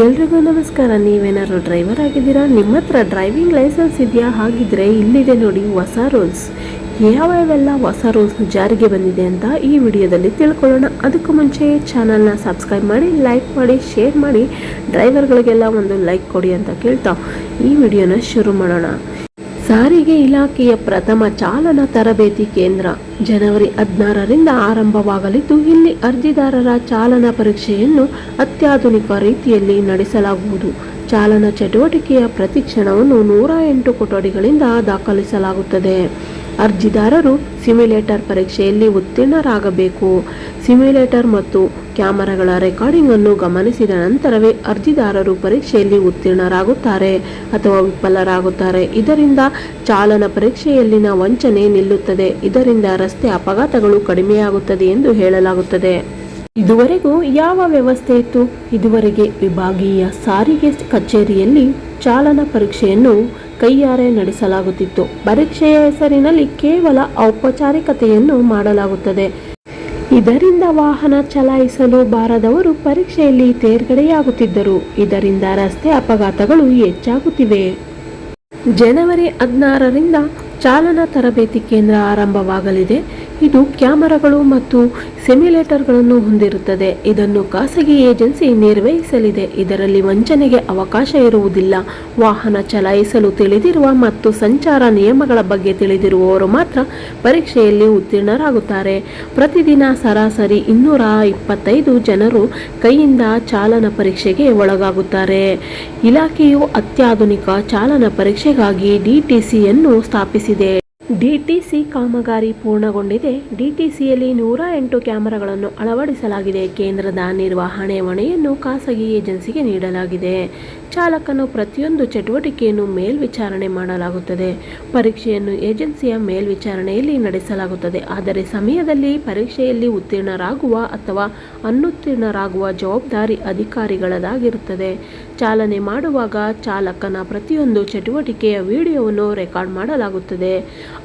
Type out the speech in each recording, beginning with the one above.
ಎಲ್ರಿಗೂ ನಮಸ್ಕಾರ. ನೀವೇನಾದ್ರು ಡ್ರೈವರ್ ಆಗಿದ್ದೀರಾ? ನಿಮ್ಮ ಹತ್ರ ಡ್ರೈವಿಂಗ್ ಲೈಸೆನ್ಸ್ ಇದೆಯಾ? ಹಾಗಿದ್ರೆ ಇಲ್ಲಿದೆ ನೋಡಿ ಹೊಸ ರೂಲ್ಸ್. ಯಾವ್ಯಾವೆಲ್ಲ ಹೊಸ ರೂಲ್ಸ್ ಜಾರಿಗೆ ಬಂದಿದೆ ಅಂತ ಈ ವಿಡಿಯೋದಲ್ಲಿ ತಿಳ್ಕೊಳ್ಳೋಣ. ಅದಕ್ಕೂ ಮುಂಚೆ ಚಾನಲ್ನ ಸಬ್ಸ್ಕ್ರೈಬ್ ಮಾಡಿ, ಲೈಕ್ ಮಾಡಿ, ಶೇರ್ ಮಾಡಿ. ಡ್ರೈವರ್ಗಳಿಗೆಲ್ಲ ಒಂದು ಲೈಕ್ ಕೊಡಿ ಅಂತ ಕೇಳ್ತಾ ಈ ವಿಡಿಯೋನ ಶುರು ಮಾಡೋಣ. ಸಾರಿಗೆ ಇಲಾಖೆಯ ಪ್ರಥಮ ಚಾಲನಾ ತರಬೇತಿ ಕೇಂದ್ರ ಜನವರಿ ಹದಿನಾರರಿಂದ ಆರಂಭವಾಗಲಿದ್ದು, ಇಲ್ಲಿ ಅರ್ಜಿದಾರರ ಚಾಲನಾ ಪರೀಕ್ಷೆಯನ್ನು ಅತ್ಯಾಧುನಿಕ ರೀತಿಯಲ್ಲಿ ನಡೆಸಲಾಗುವುದು. ಚಾಲನಾ ಚಟುವಟಿಕೆಯ ಪ್ರತಿಕ್ಷಣವನ್ನು ನೂರ ಎಂಟು ಕೊಠಡಿಗಳಿಂದ ದಾಖಲಿಸಲಾಗುತ್ತದೆ. ಅರ್ಜಿದಾರರು ಸಿಮ್ಯುಲೇಟರ್ ಪರೀಕ್ಷೆಯಲ್ಲಿ ಉತ್ತೀರ್ಣರಾಗಬೇಕು. ಸಿಮ್ಯುಲೇಟರ್ ಮತ್ತು ಕ್ಯಾಮೆರಾಗಳ ರೆಕಾರ್ಡಿಂಗ್ ಅನ್ನು ಗಮನಿಸಿದ ನಂತರವೇ ಅರ್ಜಿದಾರರು ಪರೀಕ್ಷೆಯಲ್ಲಿ ಉತ್ತೀರ್ಣರಾಗುತ್ತಾರೆ ಅಥವಾ ವಿಫಲರಾಗುತ್ತಾರೆ. ಇದರಿಂದ ಚಾಲನ ಪರೀಕ್ಷೆಯಲ್ಲಿನ ವಂಚನೆ ನಿಲ್ಲುತ್ತದೆ. ಇದರಿಂದ ರಸ್ತೆ ಅಪಘಾತಗಳು ಕಡಿಮೆಯಾಗುತ್ತದೆ ಎಂದು ಹೇಳಲಾಗುತ್ತದೆ. ಇದುವರೆಗೂ ಯಾವ ವ್ಯವಸ್ಥೆ ಇತ್ತು? ಇದುವರೆಗೆ ವಿಭಾಗೀಯ ಸಾರಿಗೆ ಕಚೇರಿಯಲ್ಲಿ ಚಾಲನಾ ಪರೀಕ್ಷೆಯನ್ನು ಕೈಯಾರೆ ನಡೆಸಲಾಗುತ್ತಿತ್ತು. ಪರೀಕ್ಷೆಯ ಹೆಸರಿನಲ್ಲಿ ಕೇವಲ ಔಪಚಾರಿಕತೆಯನ್ನು ಮಾಡಲಾಗುತ್ತದೆ. ಇದರಿಂದ ವಾಹನ ಚಲಾಯಿಸಲು ಬಾರದವರು ಪರೀಕ್ಷೆಯಲ್ಲಿ ತೇರ್ಗಡೆಯಾಗುತ್ತಿದ್ದರು. ಇದರಿಂದ ರಸ್ತೆ ಅಪಘಾತಗಳು ಹೆಚ್ಚಾಗುತ್ತಿವೆ. ಜನವರಿ ಹದಿನಾರರಿಂದ ಚಾಲನಾ ತರಬೇತಿ ಕೇಂದ್ರ ಆರಂಭವಾಗಲಿದೆ. ಇದು ಕ್ಯಾಮರಾಗಳು ಮತ್ತು ಸೆಮ್ಯುಲೇಟರ್ಗಳನ್ನು ಹೊಂದಿರುತ್ತದೆ. ಇದನ್ನು ಖಾಸಗಿ ಏಜೆನ್ಸಿ ನಿರ್ವಹಿಸಲಿದೆ. ಇದರಲ್ಲಿ ವಂಚನೆಗೆ ಅವಕಾಶ ಇರುವುದಿಲ್ಲ. ವಾಹನ ಚಲಾಯಿಸಲು ತಿಳಿದಿರುವ ಮತ್ತು ಸಂಚಾರ ನಿಯಮಗಳ ಬಗ್ಗೆ ತಿಳಿದಿರುವವರು ಮಾತ್ರ ಪರೀಕ್ಷೆಯಲ್ಲಿ ಉತ್ತೀರ್ಣರಾಗುತ್ತಾರೆ. ಪ್ರತಿದಿನ ಸರಾಸರಿ ಇನ್ನೂರ ಇಪ್ಪತ್ತೈದು ಜನರು ಕೈಯಿಂದ ಚಾಲನಾ ಪರೀಕ್ಷೆಗೆ ಒಳಗಾಗುತ್ತಾರೆ. ಇಲಾಖೆಯು ಅತ್ಯಾಧುನಿಕ ಚಾಲನಾ ಪರೀಕ್ಷೆಗಾಗಿ ಡಿಟಿಸಿಯನ್ನು ಸ್ಥಾಪಿಸಿದೆ. ಡಿಟಿಸಿ ಕಾಮಗಾರಿ ಪೂರ್ಣಗೊಂಡಿದೆ. ಡಿಟಿಸಿಯಲ್ಲಿ ನೂರ ಎಂಟು ಕ್ಯಾಮೆರಾಗಳನ್ನು ಅಳವಡಿಸಲಾಗಿದೆ. ಕೇಂದ್ರದ ನಿರ್ವಹಣೆ ಹೊಣೆಯನ್ನು ಖಾಸಗಿ ಏಜೆನ್ಸಿಗೆ ನೀಡಲಾಗಿದೆ. ಚಾಲಕನು ಪ್ರತಿಯೊಂದು ಚಟುವಟಿಕೆಯನ್ನು ಮೇಲ್ವಿಚಾರಣೆ ಮಾಡಲಾಗುತ್ತದೆ. ಪರೀಕ್ಷೆಯನ್ನು ಏಜೆನ್ಸಿಯ ಮೇಲ್ವಿಚಾರಣೆಯಲ್ಲಿ ನಡೆಸಲಾಗುತ್ತದೆ. ಆದರೆ ಸಮಯದಲ್ಲಿ ಪರೀಕ್ಷೆಯಲ್ಲಿ ಉತ್ತೀರ್ಣರಾಗುವ ಅಥವಾ ಅನುತ್ತೀರ್ಣರಾಗುವ ಜವಾಬ್ದಾರಿ ಅಧಿಕಾರಿಗಳದಾಗಿರುತ್ತದೆ ಚಾಲನೆ ಮಾಡುವಾಗ ಚಾಲಕನ ಪ್ರತಿಯೊಂದು ಚಟುವಟಿಕೆಯ ವಿಡಿಯೋವನ್ನು ರೆಕಾರ್ಡ್ ಮಾಡಲಾಗುತ್ತದೆ.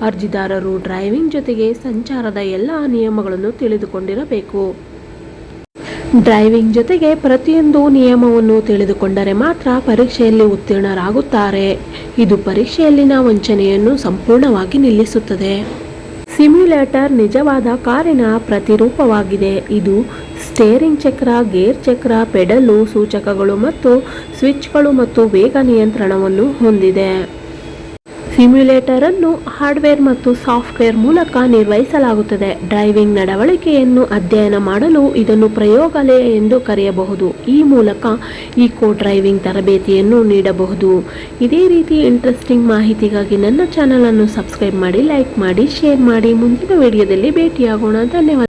ಅರ್ಜಿದಾರರು ಡ್ರೈವಿಂಗ್ ಜೊತೆಗೆ ಸಂಚಾರದ ಎಲ್ಲ ನಿಯಮಗಳನ್ನು ತಿಳಿದುಕೊಂಡಿರಬೇಕು. ಡ್ರೈವಿಂಗ್ ಜೊತೆಗೆ ಪ್ರತಿಯೊಂದು ನಿಯಮವನ್ನು ತಿಳಿದುಕೊಂಡರೆ ಮಾತ್ರ ಪರೀಕ್ಷೆಯಲ್ಲಿ ಉತ್ತೀರ್ಣರಾಗುತ್ತಾರೆ. ಇದು ಪರೀಕ್ಷೆಯಲ್ಲಿನ ವಂಚನೆಯನ್ನು ಸಂಪೂರ್ಣವಾಗಿ ನಿಲ್ಲಿಸುತ್ತದೆ. ಸಿಮ್ಯುಲೇಟರ್ ನಿಜವಾದ ಕಾರಿನ ಪ್ರತಿರೂಪವಾಗಿದೆ. ಇದು ಸ್ಟೇರಿಂಗ್ ಚಕ್ರ, ಗೇರ್ ಚಕ್ರ ಪೆಡಲು ಸೂಚಕಗಳು ಮತ್ತು ಸ್ವಿಚ್ಗಳು ಮತ್ತು ವೇಗ ನಿಯಂತ್ರಣವನ್ನು ಹೊಂದಿದೆ. ಸಿಮ್ಯುಲೇಟರ್ ಅನ್ನು ಹಾರ್ಡ್ವೇರ್ ಮತ್ತು ಸಾಫ್ಟ್ವೇರ್ ಮೂಲಕ ನಿರ್ವಹಿಸಲಾಗುತ್ತದೆ. ಡ್ರೈವಿಂಗ್ ನಡವಳಿಕೆಯನ್ನು ಅಧ್ಯಯನ ಮಾಡಲು ಇದನ್ನು ಪ್ರಯೋಗಾಲಯ ಎಂದು ಕರೆಯಬಹುದು. ಈ ಮೂಲಕ ಈಕೋ ಡ್ರೈವಿಂಗ್ ತರಬೇತಿಯನ್ನು ನೀಡಬಹುದು. ಇದೇ ರೀತಿ ಇಂಟ್ರೆಸ್ಟಿಂಗ್ ಮಾಹಿತಿಗಾಗಿ ನನ್ನ ಚಾನಲ್ ಅನ್ನು ಸಬ್ಸ್ಕ್ರೈಬ್ ಮಾಡಿ ಲೈಕ್ ಮಾಡಿ ಶೇರ್ ಮಾಡಿ. ಮುಂದಿನ ವಿಡಿಯೋದಲ್ಲಿ ಭೇಟಿಯಾಗೋಣ. ಧನ್ಯವಾದ.